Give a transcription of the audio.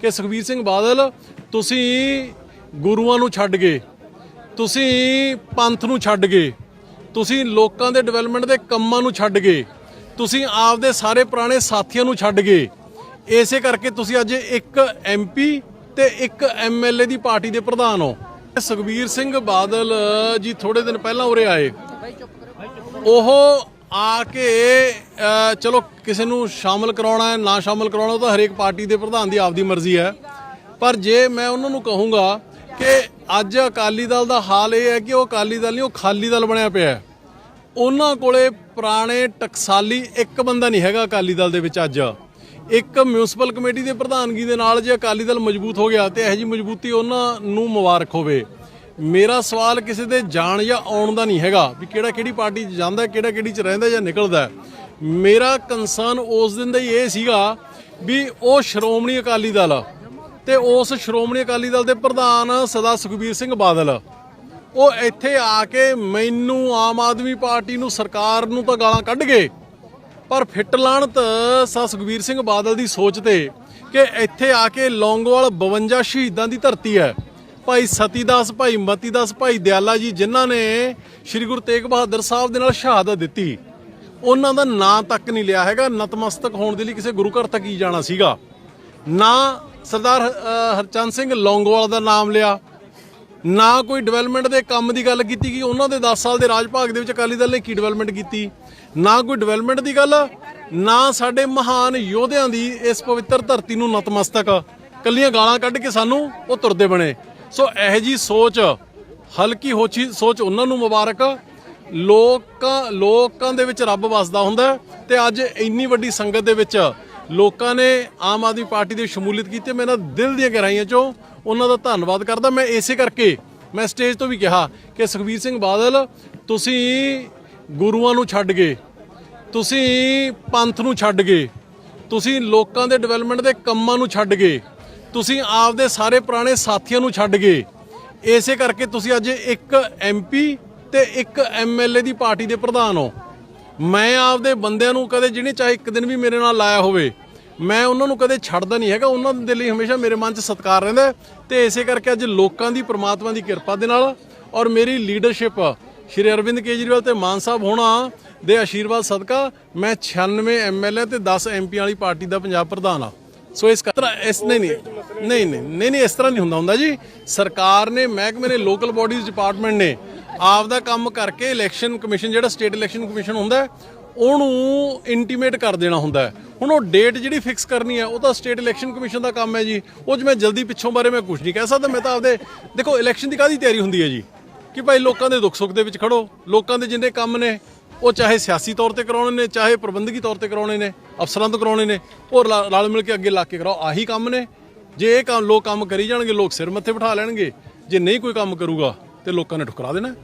ਕਿ ਸੁਖਬੀਰ ਸਿੰਘ ਬਾਦਲ, ਤੁਸੀਂ ਗੁਰੂਆਂ ਨੂੰ ਛੱਡ ਗਏ, ਤੁਸੀਂ ਪੰਥ ਨੂੰ ਛੱਡ ਗਏ, ਤੁਸੀਂ ਲੋਕਾਂ ਦੇ ਡਿਵੈਲਪਮੈਂਟ ਦੇ ਕੰਮਾਂ ਨੂੰ ਛੱਡ ਗਏ, ਤੁਸੀਂ ਆਪਦੇ ਸਾਰੇ ਪੁਰਾਣੇ ਸਾਥੀਆਂ ਨੂੰ ਛੱਡ ਗਏ। ਇਸੇ ਕਰਕੇ ਤੁਸੀਂ ਅੱਜ ਇੱਕ ਐਮਪੀ ਤੇ ਇੱਕ ਐਮਐਲਏ ਦੀ ਪਾਰਟੀ ਦੇ ਪ੍ਰਧਾਨ ਹੋ। ਸੁਖਬੀਰ ਸਿੰਘ ਬਾਦਲ ਜੀ ਥੋੜੇ ਦਿਨ ਪਹਿਲਾਂ ਉਰੇ ਆਏ। ਉਹ ਆ ਕੇ ਚਲੋ ਕਿਸੇ ਨੂੰ ਸ਼ਾਮਲ ਕਰਾਉਣਾ ਹੈ, ਨਾ ਸ਼ਾਮਲ ਕਰਾਉਣਾ, ਉਹ ਤਾਂ ਹਰੇਕ ਪਾਰਟੀ ਦੇ ਪ੍ਰਧਾਨ ਦੀ ਆਪਦੀ ਮਰਜ਼ੀ ਹੈ। ਪਰ ਜੇ ਮੈਂ ਉਹਨਾਂ ਨੂੰ ਕਹੂੰਗਾ ਕਿ ਅੱਜ ਅਕਾਲੀ ਦਲ ਦਾ ਹਾਲ ਇਹ ਹੈ ਕਿ ਉਹ ਅਕਾਲੀ ਦਲ ਨਹੀਂ, ਉਹ ਖਾਲੀ ਦਲ ਬਣਿਆ ਪਿਆ ਹੈ। ਉਹਨਾਂ ਕੋਲੇ ਪੁਰਾਣੇ ਟਕਸਾਲੀ ਇੱਕ ਬੰਦਾ ਨਹੀਂ ਹੈਗਾ ਅਕਾਲੀ ਦਲ ਦੇ ਵਿੱਚ ਅੱਜ। ਇੱਕ ਮਿਊਨਿਸਪਲ ਕਮੇਟੀ ਦੇ ਪ੍ਰਧਾਨਗੀ ਦੇ ਨਾਲ ਜੇ ਅਕਾਲੀ ਦਲ ਮਜ਼ਬੂਤ ਹੋ ਗਿਆ ਤੇ ਇਹੋ ਜੀ ਮਜ਼ਬੂਤੀ ਉਹਨਾਂ ਨੂੰ ਮੁਬਾਰਕ ਹੋਵੇ। ਮੇਰਾ ਸਵਾਲ ਕਿਸੇ ਦੇ ਜਾਣ ਜਾਂ ਆਉਣ ਦਾ ਨਹੀਂ ਹੈਗਾ ਵੀ ਕਿਹੜਾ ਕਿਹੜੀ ਪਾਰਟੀ 'ਚ ਜਾਂਦਾ, ਕਿਹੜਾ ਕਿਹੜੀ 'ਚ ਰਹਿੰਦਾ ਜਾਂ ਨਿਕਲਦਾ ਮੇਰਾ ਕੰਸਰਨ ਉਸ ਦਿਨ ਦਾ ਹੀ ਇਹ ਸੀਗਾ ਵੀ ਉਹ ਸ਼੍ਰੋਮਣੀ ਅਕਾਲੀ ਦਲ ਆ ਤੇ ਉਸ ਸ਼੍ਰੋਮਣੀ ਅਕਾਲੀ ਦਲ ਦੇ ਪ੍ਰਧਾਨ ਸਦਾ ਸੁਖਬੀਰ ਸਿੰਘ ਬਾਦਲ, ਉਹ ਇੱਥੇ ਆ ਕੇ ਮੈਨੂੰ ਆਮ ਆਦਮੀ ਪਾਰਟੀ ਨੂੰ, ਸਰਕਾਰ ਨੂੰ ਤਾਂ ਗਾਲਾਂ ਕੱਢ ਗਏ, ਪਰ ਫਿੱਟ ਲਾਣਤ ਸਾ ਸੁਖਬੀਰ ਸਿੰਘ ਬਾਦਲ ਦੀ ਸੋਚ ਤੇ ਕਿ ਇੱਥੇ ਆ ਕੇ ਲੌਂਗੋਵਾਲ 52 ਸ਼ਹੀਦਾਂ ਦੀ ਧਰਤੀ ਹੈ। ਭਾਈ ਸਤੀਦਾਸ ਭਾਈ ਮਤੀਦਾਸ ਭਾਈ ਦਿਆਲਾ ਜੀ ਜਿਨ੍ਹਾਂ ਨੇ ਸ੍ਰੀ ਗੁਰੂ ਤੇਗ ਬਹਾਦਰ ਸਾਹਿਬ ਦੇ ਨਾਲ ਸ਼ਹਾਦਤ ਦਿੱਤੀ। ਉਹਨਾਂ ਦਾ ਨਾਂ ਤੱਕ ਨਹੀਂ ਲਿਆ ਹੈਗਾ। ਨਤਮਸਤਕ ਹੋਣ ਦੇ ਲਈ ਕਿਸੇ ਗੁਰੂ ਘਰ ਤੱਕ ਹੀ ਜਾਣਾ ਸੀਗਾ। ਨਾ ਸਰਦਾਰ ਅ, ਹਰਚੰਦ ਸਿੰਘ ਲੌਂਗੋਵਾਲ ਦਾ ਨਾਮ ਲਿਆ। ਨਾ ਕੋਈ ਡਿਵੈਲਪਮੈਂਟ ਦੇ ਕੰਮ ਦੀ ਗੱਲ ਕੀਤੀ ਕਿ ਉਹਨਾਂ ਦੇ 10 ਸਾਲ ਦੇ ਰਾਜ ਭਾਗ ਦੇ ਵਿੱਚ ਅਕਾਲੀ ਦਲ ਨੇ ਕੀ ਡਿਵੈਲਪਮੈਂਟ ਕੀਤੀ? ਨਾ ਕੋਈ ਡਿਵੈਲਪਮੈਂਟ ਦੀ ਗੱਲ ਨਾ ਸਾਡੇ ਮਹਾਨ ਯੋਧਿਆਂ ਦੀ ਇਸ ਪਵਿੱਤਰ ਧਰਤੀ ਨੂੰ ਨਤਮਸਤਕ। ਕੱਲੀਆਂ ਗਾਲਾਂ ਕੱਢ ਕੇ ਸਾਨੂੰ ਉਹ ਤੁਰਦੇ ਬਣੇ। ਸੋ ਇਹੋ ਜੀ ਸੋਚ, ਹਲਕੀ ਹੋਛੀ ਸੋਚ ਉਹਨਾਂ ਨੂੰ ਮੁਬਾਰਕ। ਲੋਕਾਂ ਲੋਕਾਂ ਦੇ ਵਿੱਚ ਰੱਬ ਵਸਦਾ ਹੁੰਦਾ ਹੈ ਤੇ ਅੱਜ ਇੰਨੀ ਵੱਡੀ ਸੰਗਤ ਦੇ ਵਿੱਚ ਲੋਕਾਂ ਨੇ ਆਮ ਆਦਮੀ ਪਾਰਟੀ ਦੀ ਸ਼ਮੂਲੀਅਤ ਕੀਤੀ। ਮੈਂ ਇਹਨਾਂ ਦਿਲ ਦੀਆਂ ਗਹਿਰਾਈਆਂ ਚੋਂ ਉਹਨਾਂ ਦਾ ਧੰਨਵਾਦ ਕਰਦਾ। ਮੈਂ ਇਸੇ ਕਰਕੇ ਮੈਂ ਸਟੇਜ ਤੋਂ ਵੀ ਕਿਹਾ ਕਿ ਸੁਖਬੀਰ ਸਿੰਘ ਬਾਦਲ, ਤੁਸੀਂ ਗੁਰੂਆਂ ਨੂੰ ਛੱਡ ਗਏ, ਤੁਸੀਂ ਪੰਥ ਨੂੰ ਛੱਡ ਗਏ, ਤੁਸੀਂ ਲੋਕਾਂ ਦੇ ਡਿਵੈਲਪਮੈਂਟ ਦੇ ਕੰਮਾਂ ਨੂੰ ਛੱਡ ਗਏ ਤੁਸੀਂ ਆਪਦੇ ਸਾਰੇ ਪੁਰਾਣੇ ਸਾਥੀਆਂ ਨੂੰ ਛੱਡ ਗਏ। ਇਸੇ ਕਰਕੇ ਤੁਸੀਂ ਅੱਜ ਇੱਕ ਐਮਪੀ ਤੇ ਇੱਕ ਐਮਐਲਏ ਦੀ ਪਾਰਟੀ ਦੇ ਪ੍ਰਧਾਨ ਹੋ। ਮੈਂ ਆਪਦੇ ਬੰਦਿਆਂ ਨੂੰ ਕਦੇ ਜਿਹਨੇ ਚਾਹੇ ਇੱਕ ਦਿਨ ਵੀ ਮੇਰੇ ਨਾਲ ਲਾਇਆ ਹੋਵੇ, ਮੈਂ ਉਹਨਾਂ ਨੂੰ ਕਦੇ ਛੱਡਦਾ ਨਹੀਂ ਹੈਗਾ। ਉਹਨਾਂ ਦੇ ਲਈ ਹਮੇਸ਼ਾ ਮੇਰੇ ਮਨ 'ਚ ਸਤਿਕਾਰ ਰਹਿੰਦਾ ਹੈ ਤੇ ਇਸੇ ਕਰਕੇ ਅੱਜ ਲੋਕਾਂ ਦੀ ਪ੍ਰਮਾਤਮਾ ਦੀ ਕਿਰਪਾ ਦੇ ਨਾਲ ਔਰ ਮੇਰੀ ਲੀਡਰਸ਼ਿਪ ਸ਼੍ਰੀ ਅਰਵਿੰਦ ਕੇਜਰੀਵਾਲ ਤੇ ਮਾਨ ਸਾਹਿਬ ਹੋਣਾ ਦੇ ਆਸ਼ੀਰਵਾਦ ਸਦਕਾ ਮੈਂ 96 ਐਮਐਲਏ ਤੇ 10 ਐਮਪੀ ਵਾਲੀ ਪਾਰਟੀ ਦਾ ਪੰਜਾਬ ਪ੍ਰਧਾਨ ਆ ਸੋ ਇਸ ਤਰ੍ਹਾਂ ਇਸ ਨਹੀਂ ਨਹੀਂ ਨਹੀਂ ਨਹੀਂ ਨਹੀਂ ਇਸ ਤਰ੍ਹਾਂ ਨਹੀਂ ਹੁੰਦਾ ਹੁੰਦਾ ਜੀ। ਸਰਕਾਰ ਨੇ ਮਹਿਕਮੇ ਨੇ ਲੋਕਲ ਬਾਡੀਜ਼ ਡਿਪਾਰਟਮੈਂਟ ਨੇ ਆਪ ਦਾ ਕੰਮ ਕਰਕੇ ਇਲੈਕਸ਼ਨ ਕਮਿਸ਼ਨ ਜਿਹੜਾ ਸਟੇਟ ਇਲੈਕਸ਼ਨ ਕਮਿਸ਼ਨ ਹੁੰਦਾ ਉਹਨੂੰ ਇੰਟੀਮੇਟ ਕਰ ਦੇਣਾ ਹੁੰਦਾ ਹੁਣ ਉਹ ਡੇਟ ਜਿਹੜੀ ਫਿਕਸ ਕਰਨੀ ਹੈ, ਉਹ ਤਾਂ ਸਟੇਟ ਇਲੈਕਸ਼ਨ ਕਮਿਸ਼ਨ ਦਾ ਕੰਮ ਹੈ ਜੀ। ਉਹ 'ਚ ਮੈਂ ਜਲਦੀ ਪਿੱਛੋਂ ਬਾਰੇ ਮੈਂ ਕੁਝ ਨਹੀਂ ਕਹਿ ਸਕਦਾ, ਮੈਂ ਤਾਂ ਆਪਦੇ ਦੇਖੋ ਇਲੈਕਸ਼ਨ ਦੀ ਕਾਹਦੀ ਤਿਆਰੀ ਹੁੰਦੀ ਹੈ ਜੀ? ਕਿ ਭਾਈ ਲੋਕਾਂ ਦੇ ਦੁੱਖ ਸੁੱਖ ਦੇ ਵਿੱਚ ਖੜੋ। ਲੋਕਾਂ ਦੇ ਜਿੰਨੇ ਕੰਮ ਨੇ, ਉਹ ਚਾਹੇ ਸਿਆਸੀ ਤੌਰ ਤੇ ਕਰਾਉਣੇ ਨੇ, ਚਾਹੇ ਪ੍ਰਬੰਧਕੀ ਤੌਰ ਤੇ ਕਰਾਉਣੇ ਨੇ। ਅਫਸਰਾਂ ਤੋਂ ਕਰਾਉਣੇ ਨੇ। ਉਹ ਰਲ ਮਿਲ ਕੇ ਅੱਗੇ ਲਾ ਕੇ ਕਰਾਓ। ਆਹੀ ਕੰਮ ਨੇ। ਜੇ ਇਹ ਕੰਮ ਲੋਕ ਕੰਮ ਕਰੀ ਜਾਣਗੇ, ਲੋਕ ਸਿਰ ਮੱਥੇ ਬਿਠਾ ਲੈਣਗੇ। ਜੇ ਨਹੀਂ ਕੋਈ ਕੰਮ ਕਰੂਗਾ, ਤੇ ਲੋਕਾਂ ਨੇ ਠੁਕਰਾ ਦੇਣਾ।